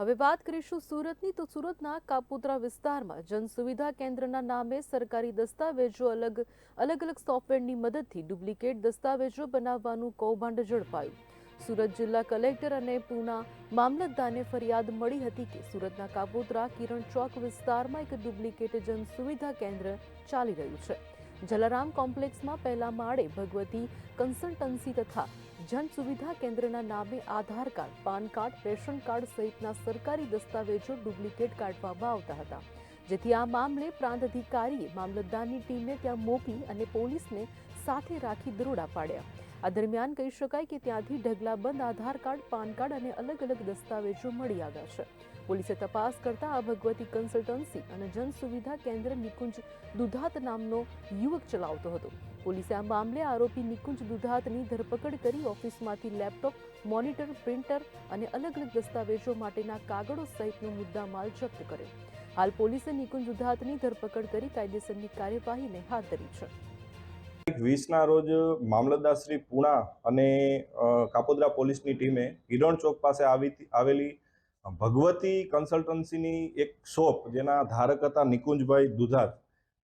હવે વાત કરીશું સુરતની. તો સુરતના કાપોદ્રા વિસ્તારમાં જન સુવિધા કેન્દ્રના નામે સરકારી દસ્તાવેજો અલગ અલગ અલગ સોફ્ટવેરની મદદથી ડુપ્લિકેટ દસ્તાવેજો બનાવવાનું કૌભાંડ ઝડપાયું. સુરત જિલ્લા કલેક્ટર અને પૂના મામલતદારને ફરિયાદ મળી હતી કે સુરતના કાપોદ્રા કિરણ ચોક વિસ્તારમાં એક ડુપ્લિકેટ જન સુવિધા કેન્દ્ર ચાલી રહ્યું છે. જલારામ કોમ્પ્લેક્સમાં પહેલા માળે ભગવતી કન્સલ્ટન્સી તથા જન સુવિધા કેન્દ્રના નામે Aadhaar card, PAN card, ration card સહિતના સરકારી દસ્તાવેજો ડુપ્લિકેટ કાઢવામાં આવતા હતા. જેથી આ મામલે પ્રાંત અધિકારીએ મામલતદારની ટીમને ત્યાં મોકલી અને પોલીસને સાથે રાખી દરોડા પાડ્યા. આ દરમિયાન કહી શકાય કે ત્યાંથી ઢગલાબંધ આધાર કાર્ડ, પાન કાર્ડ અને અલગ અલગ દસ્તાવેજો મળી આવ્યા છે. પોલીસે તપાસ કરતા આ ભગવતી કન્સલ્ટન્સી અને જન સુવિધા કેન્દ્ર નિકુંજ દુધાત નામનો યુવક ચલાવતો હતો. પોલીસે આ મામલે આરોપી નિકુંજ દુધાતની ધરપકડ કરી ઓફિસમાંથી લેપટોપ, મોનિટર, પ્રિન્ટર અને અલગ અલગ દસ્તાવેજો માટેના કાગળો સહિતનો મુદ્દામાલ જપ્ત કર્યો. હાલ પોલીસે નિકુંજ દુધાતની ધરપકડ કરી કાયદેસરની કાર્યવાહીને હાથ ધરી છે. તારીખ વીસના રોજ મામલતદાર શ્રી પુણા અને કાપોદરા પોલીસની ટીમે હિરણ ચોક પાસે આવી, આવેલી ભગવતી કન્સલ્ટન્સીની એક શોપ જેના ધારક હતા નિકુંજભાઈ દુધાત,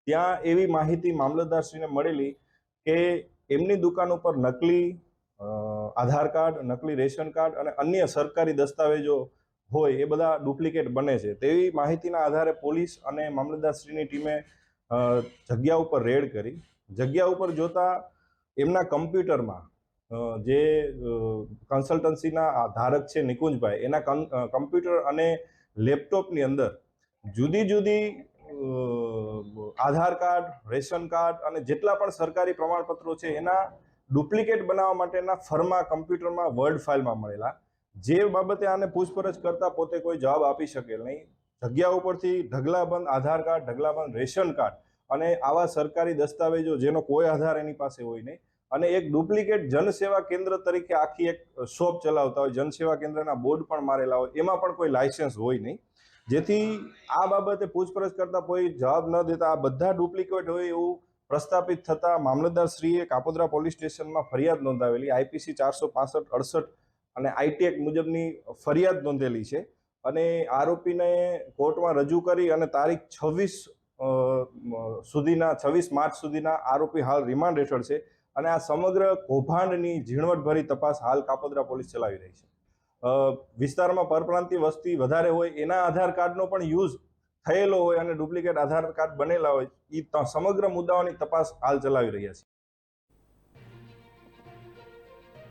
ત્યાં એવી માહિતી મામલતદારશ્રીને મળેલી કે એમની દુકાન ઉપર નકલી આધાર કાર્ડ, નકલી રેશન કાર્ડ અને અન્ય સરકારી દસ્તાવેજો હોય એ બધા ડુપ્લિકેટ બને છે. તેવી માહિતીના આધારે પોલીસ અને મામલતદારશ્રીની ટીમે જગ્યા ઉપર રેડ કરી જગ્યા ઉપર જોતા એમના કમ્પ્યુટરમાં જે કન્સલ્ટન્સીના ધારક છે નિકુંજભાઈ, એના કમ્પ્યુટર અને લેપટોપની અંદર જુદી જુદી આધાર કાર્ડ, રેશન કાર્ડ અને જેટલા પણ સરકારી પ્રમાણપત્રો છે એના ડુપ્લિકેટ બનાવવા માટેના ફર્મા કમ્પ્યુટરમાં વર્ડ ફાઇલમાં મળેલા. જે બાબતે આને પૂછપરછ કરતા પોતે કોઈ જવાબ આપી શકેલ નહીં. જગ્યા ઉપરથી ઢગલાબંધ આધાર કાર્ડ, ઢગલાબંધ રેશન કાર્ડ અને આવા સરકારી દસ્તાવેજો જેનો કોઈ આધાર એની પાસે હોય નહીં. અને એક ડુપ્લિકેટ જનસેવા કેન્દ્ર તરીકે આખી એક શોપ ચલાવતા હોય, જનસેવા કેન્દ્રના બોર્ડ પણ મારેલા હોય, એમાં પણ કોઈ લાયસન્સ હોય નહીં. જેથી આ બાબતે પૂછપરછ કરતા કોઈ જવાબ ન દેતા, આ બધા ડુપ્લિકેટ હોય એવું પ્રસ્થાપિત થતા મામલતદાર શ્રીએ કાપોદ્રા પોલીસ સ્ટેશનમાં ફરિયાદ નોંધાવેલી, આઈપીસી ચારસો પાસઠ, અડસઠ અને આઈટીએક મુજબની ફરિયાદ નોંધેલી છે. અને આરોપીને કોર્ટમાં રજૂ કરી અને તારીખ છવ્વીસ સુધીના, છવ્વીસ માર્ચ સુધીના આરોપી હાલ રિમાન્ડ હેઠળ છે અને આ સમગ્ર કૌભાંડની ઝીણવટભરી તપાસ હાલ કાપોદ્રા પોલીસ ચલાવી રહી છે. વિસ્તારમાં પરપ્રાંતિ વસ્તી વધારે હોય એના આધાર કાર્ડનો પણ યુઝ થયેલો હોય અને ડુપ્લિકેટ આધાર કાર્ડ બનેલા હોય એ સમગ્ર મુદ્દાઓની તપાસ હાલ ચલાવી રહ્યા છે.